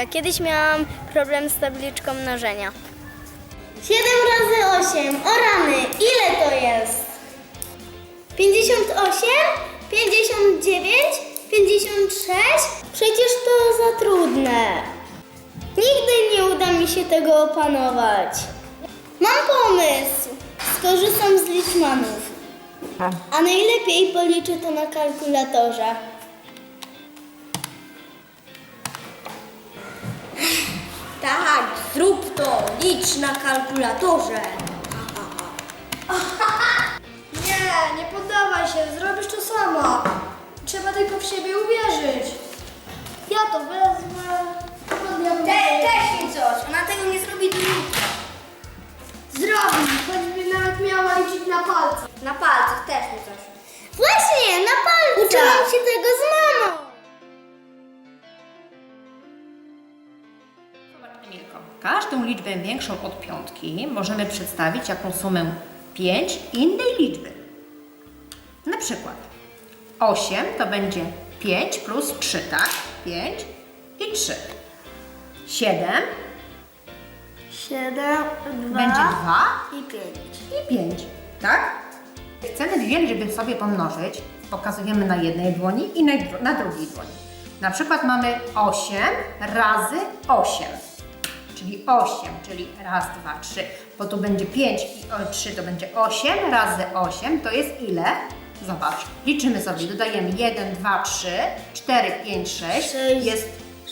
Emilka. Kiedyś miałam problem z tabliczką mnożenia. 7 razy 8. O rany, ile to jest? 58? 59? 56? Przecież to za trudne. Nigdy nie uda mi się tego opanować. Mam pomysł. Skorzystam z liczmanów. A najlepiej policzę to na kalkulatorze. Tak, zrób to, licz na kalkulatorze. Nie, nie poddawaj się, zrobisz to sama. Trzeba tylko w siebie uwierzyć. Ja to wezmę. Te, też mi coś, ona tego nie zrobi druga. Zrobi, choćby nawet miała liczyć na palcach. Emilko. Każdą liczbę większą od piątki możemy przedstawić jako sumę 5 innej liczby. Na przykład 8 to będzie 5 plus 3, tak? 5 i 3. 7 7, 2 będzie 2 i 5. i 5, tak? Chcemy dwie liczby sobie pomnożyć, pokazujemy na jednej dłoni i na, na drugiej dłoni. Na przykład mamy 8 razy 8, czyli 8, czyli raz, dwa, trzy, bo tu będzie 5 i o, 3 to będzie 8 razy 8, to jest ile? Zobacz, liczymy sobie, dodajemy 1, 2, 3, 4, 5, 6, Sześć. jest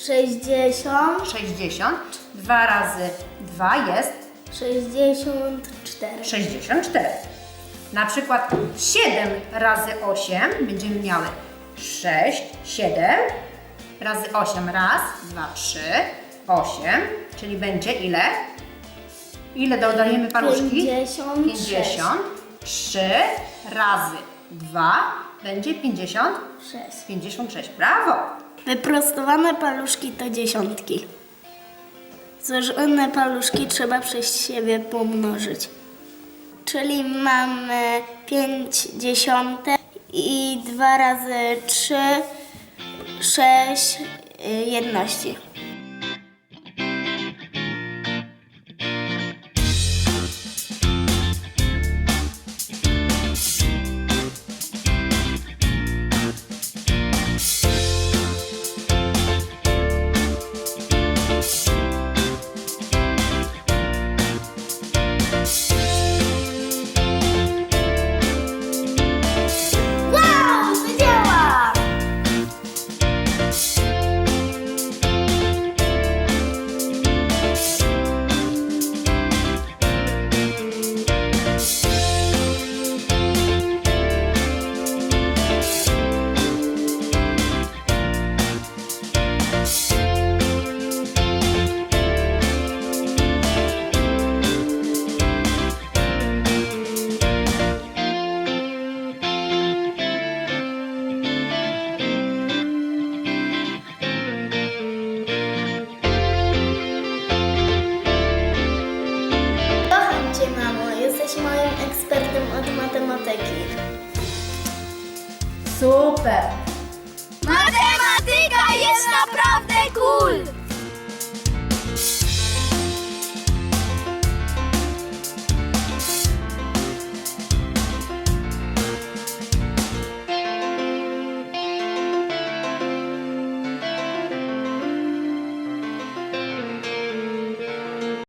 60, 60, 2 razy 2 jest 64. 64. Na przykład 7 razy 8 będziemy miały 6, 7 razy 8 raz, 2, 3, 8, czyli będzie ile? Ile dodajemy paluszki? 56. 50. 3 razy 2 będzie 50. 6. 56. Brawo! Wyprostowane paluszki to dziesiątki. Złożone paluszki trzeba przez siebie pomnożyć. Czyli mamy 5 dziesiątek i 2 razy 3, 6 jedności. Super! Matematyka jest naprawdę cool!